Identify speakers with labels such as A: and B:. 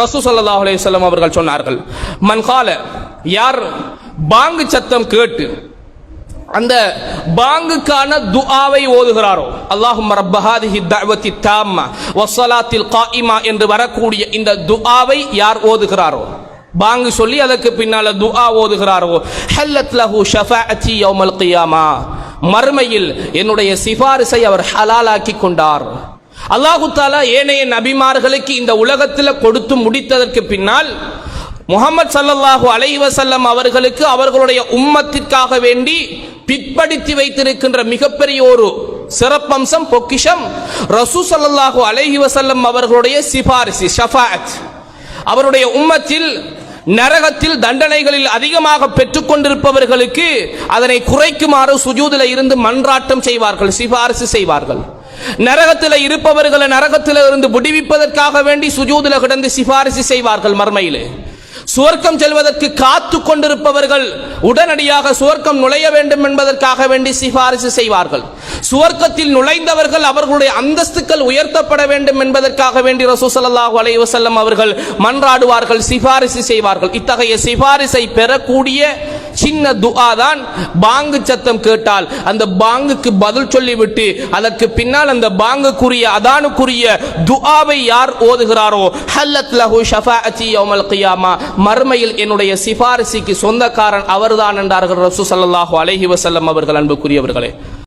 A: ரசூ ஸல்லல்லாஹு அலைஹி அவர்கள் சொன்னார்கள் மன்கால யார் பாங்கு சத்தம் கேட்டு அந்த பாங்குக்கான துஆவை ஓதுகிறாரோ அல்லாஹும் ரப்பஹாதிஹி தஅவத்தி தாம்மா வஸ்ஸலாத்தில் காயிமா என்று வரக்கூடிய இந்த துஆவை யார் ஓதுகிறாரோ பாங்கு சொல்லி அதற்கு பின்னால துஆ ஓதுகிறாரோ ஹல்லத் லஹு ஷஃபாஅத்தி யௌமல் கியாமா மறுமையில் என்னுடைய சிபாரிசை அவர் ஹலாலாக்கி கொண்டார். அல்லாஹு தாலா ஏனைய நபிமார்களுக்கு இந்த உலகத்தில் கொடுத்து முடித்ததற்கு பின்னால் முகமது சல்லல்லாஹு அலைவசல்லம் அவர்களுக்கு அவர்களுடைய உம்மத்திற்காக வேண்டி பிற்படுத்தி வைத்திருக்கின்ற மிகப்பெரிய ஒரு சிறப்பம்சம் பொக்கிஷம் ரசூ சல்லாஹு அலஹி வசல்லம் அவர்களுடைய சிபாரிசு ஷஃபாத் அவருடைய உம்மத்தில் நரகத்தில் தண்டனைகளில் அதிகமாக பெற்றுக்கொண்டிருப்பவர்களுக்கு அதனை குறைக்குமாறு சுஜூதில் இருந்து மன்றாட்டம் செய்வார்கள் சிபாரிசு செய்வார்கள். நரகத்தில் இருப்பவர்களை நரகத்தில் இருந்து விடுவிப்பதற்காக வேண்டி சுஜூதில் கிடந்து சிபாரிசு செய்வார்கள் மர்மையிலே. சுவர்க்கம் செல்வதற்கு காத்து கொண்டிருப்பவர்கள் உடனடியாக சுவர்க்கம் நுழைய வேண்டும் என்பதற்காக வேண்டி சிபாரிசு செய்வார்கள். சுவர்க்கத்தில் நுழைந்தவர்கள் அவர்களுடைய அந்தஸ்துக்கள் உயர்த்தப்பட வேண்டும் என்பதற்காக வேண்டி ரசூசல்லாஹு அலைவசல்லம் அவர்கள் மன்றாடுவார்கள் சிபாரிசு செய்வார்கள். இத்தகைய சிபாரிசை பெறக்கூடிய சின்ன துஆ தான் பாங்கு சத்தம் கேட்டால் அந்த பாங்குக்கு பதில் சொல்லிவிட்டு அதற்கு பின்னால் அந்த பாங்குக்குரிய அதானுக்குரிய துஆவை யார் ஓதுகிறாரோ ஹல்லத் லஹு ஷஃபாஅத்தி யௌமல் கியாமா மர்மையில் என்னுடைய சிபாரிசுக்கு சொந்தக்காரன் அவர்தான் என்றார்கள் ரசூ சல்லாஹூ அலஹி வசல்லம் அவர்கள் அன்புக்குரியவர்களே.